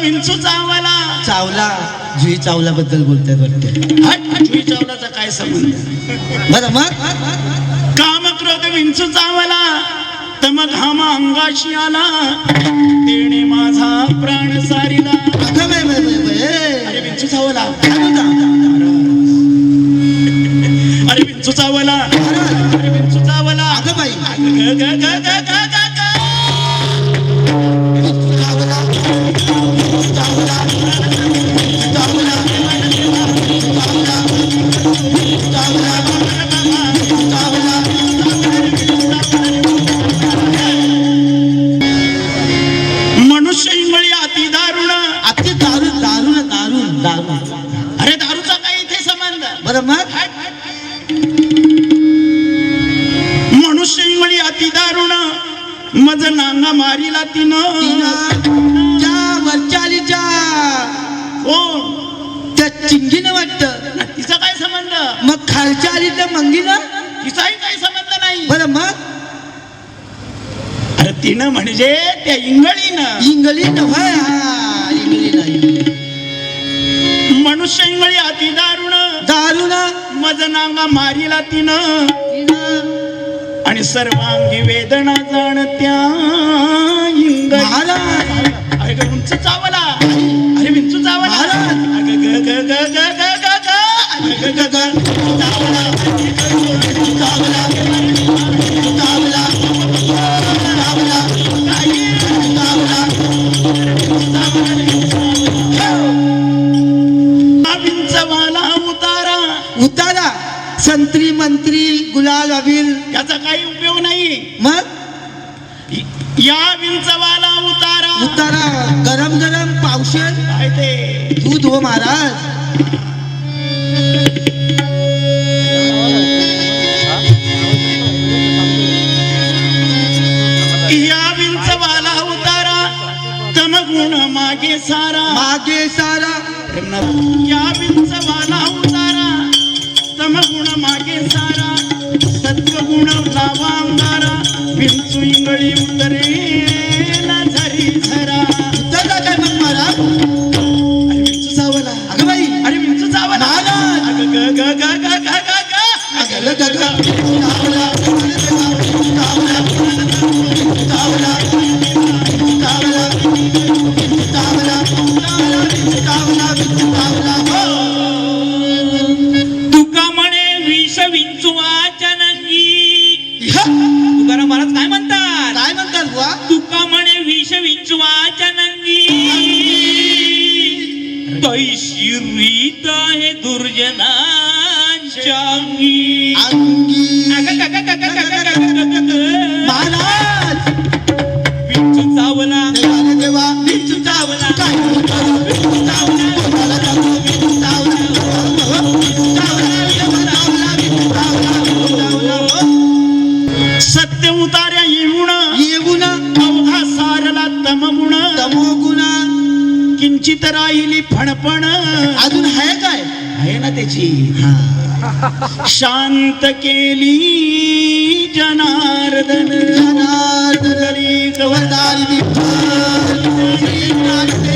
विंचू चावला. चावला जुई चावला बद्दल बोलतात वाटतं जुई चावलाचा काय संबंध? बरं मग? काम क्रोध विंच चावला तम घामा अंगाशी आला. तेणे माझा प्राण सारिला. अरे विंचू चावला अरे विंचू चावला अरे विंचू चावला अगं बाई. अति दारू दारू दारू दारू. अरे दारूचा काय इथे संबंध? बरं मग? मनुष्य इंगळी अति दारुण मज नांगा मारिला तिनं. त्या वरचालीच्या कोण? त्या चिंगीनं वाटत. तिचा काय संबंध? मग खालच्या आली त्या मंगीनं? तिचाही काही संबंध नाही. बरं मग? अरे तिनं म्हणजे त्या इंगळीनं. इंगली नव्हे. नेमिली नाही मनुष्यंगळी अति दारुण. दारुण. मजनांगा मारिला तिनं. आणि सर्वांगी वेदना जाणत्या इंग उतारा. उतारा. संत्री मंत्री गुलाल अबीर. याचा काही उपयोग नाही. मग? या विंचवाला उतारा. उतारा. गरम गरम पावशेर. काय ते? दूध हो महाराज. मागे सारा मागे सारा या विंचवाला उतारा तमगुण मागे सारा सत्वगुण लावा अंगारा विंचू इंगळी उतरे ना झरी झरा उतरला काय मग महाराज अरे विंचू चावला अगं बाई अरे विंचू चावला. अगं ग ग ग ग ग ग ग अगं ग ग चावला चावला चावला चावला बुवा तुका म्हणे विष विंचुवाच्या नंगी कैशी रीत आहे दुर्जनांच्या अंगी. अंगी. वंचित राहिली फणफण. अजून आहे काय? आहे ना त्याची. शांत केली जनार्दन. जनार्दन.